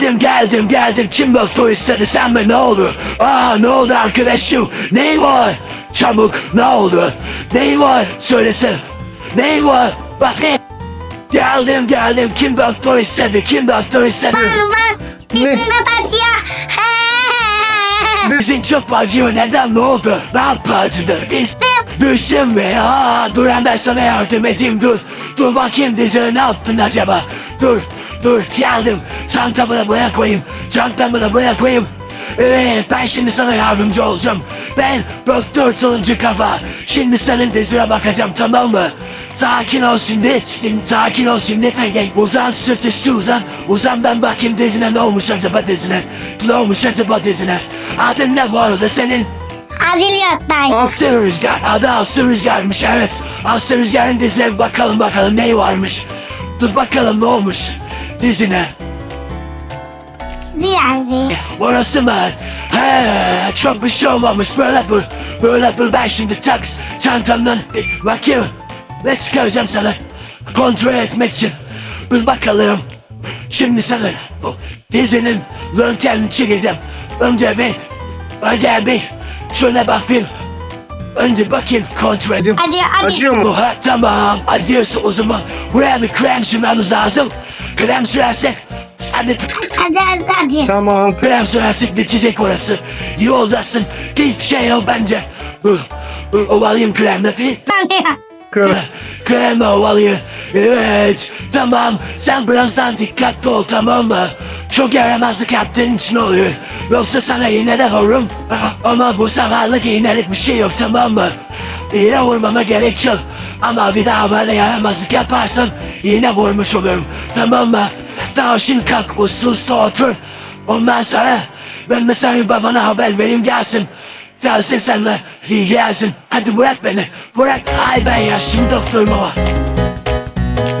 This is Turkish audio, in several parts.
geldim geldim kim doktor istedi sen mi ne oldu? Aa ne oldu arkadaşım? Ney var? Çabuk ne oldu? Ney var? Söylesin. Ney var? Bak? Geldim geldim kim doktor istedi? Kim doktor istedi? Ben ben. Ne? Dizimde batıyor. Dizin çok acıyor neden ne oldu? Ne yapardı? Düştüm be ya. Dur hemen sana yardım edeyim dur. Dur bakayım dizine ne yaptın acaba? Dur dur geldim. Çantamı da buraya koyayım. Çantamı da buraya koyayım. Evet ben şimdi sana yardımcı olacağım. Ben Doktor Turuncu Kafa. Şimdi senin dizine bakacağım tamam mı? Sakin ol şimdi. Şimdi sakin ol şimdi. Uzan sırt üstü uzan. Uzan ben bakayım dizine ne olmuş acaba dizine. Ne olmuş acaba dizine. Adın ne bu arada senin? Adil Yoktay. Aslı Rüzgar. Adı Aslı Rüzgar'mış evet. Aslı Rüzgar'ın dizine bakalım bakalım neyi varmış. Dur bakalım ne olmuş dizine. Ziyazi. Orası mı? He, çok bir şey olmamış. Böyle dur. Böyle dur. Ben şimdi tak çantamdan bir bakayım. Ne çıkaracağım sana? Kontrol etmek için. Dur bakalım. Şimdi sana dizinin röntgenini çekeceğim. Önce bir, önce bir şuna bakayım. Önce bakayım kontrol edeyim. Acıyor acıyor. Acıyor mu? Ha tamam. Acıyorsa o zaman buraya bir krem sürmemiz lazım. Krem sürersek hadi Hadi hadi hadi. Tamam. Krem sürersek bitecek orası. İyi olacaksın. Hiç şey yok bence. Ovalayayım kremle. Tanıyor. Kır. Kremle ovalıyor. Evet. Tamam. Sen birazdan dikkatli ol tamam mı? Çok yaramazlık yaptığın için oluyor. Yoksa sana yine de vururum. Ama bu seferlik iğnelik bir şey yok tamam mı? İğne vurmama gerek yok. Ama bir daha böyle yaramazlık yaparsan yine vurmuş olurum. Tamam mı? Daha şimdi kalk uslu uslu otur. Ondan sonra ben de senin babana haber vereyim gelsin. Gelsin senle iyi gelsin. Hadi bırak beni. Bırak. Ay ben yaşlı doktorum ama.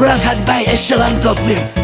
Bırak hadi ben eşyalarımı toplayayım.